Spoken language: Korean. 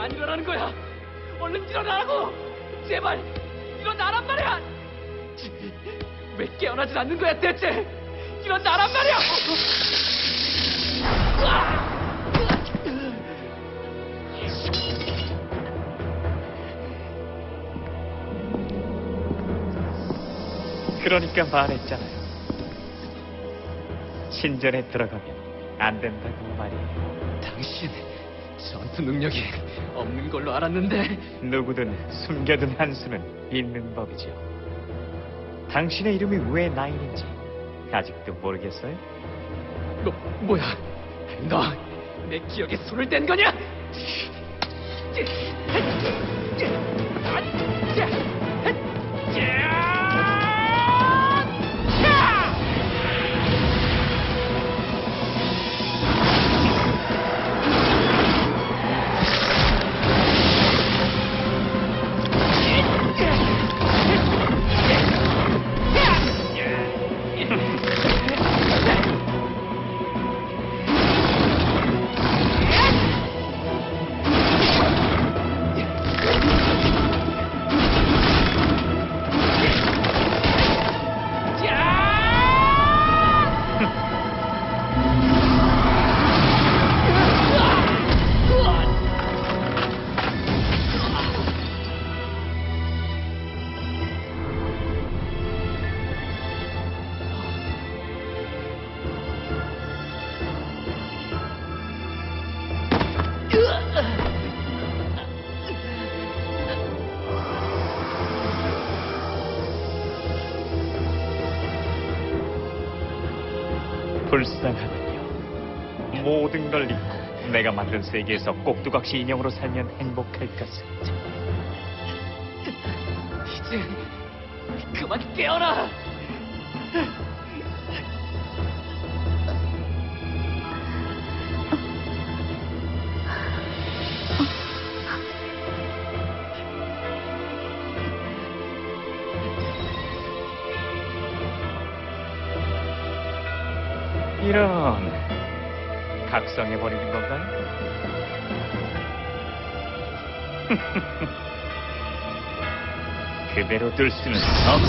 안 일어나는 거야? 얼른 일어나라고! 제발 일어나란 말이야! 왜 깨어나질 않는 거야 대체? 일어나란 말이야! 그러니까 말했잖아요. 신전에 들어가면 안 된다고 말이에요. 당신 전투 능력이 없는 걸로 알았는데 누구든 숨겨둔 한 수는 있는 법이죠. 당신의 이름이 왜 나인인지 아직도 모르겠어요? 뭐, 뭐야? 너 내 기억에 손을 댄 거냐? 불쌍하군요. 모든 걸 잊고 내가 만든 세계에서 꼭두각시 인형으로 살면 행복할 것을. 이제 그만 깨어라! 이런 각성해 버리는 건가요? 그대로 둘 수는 없어.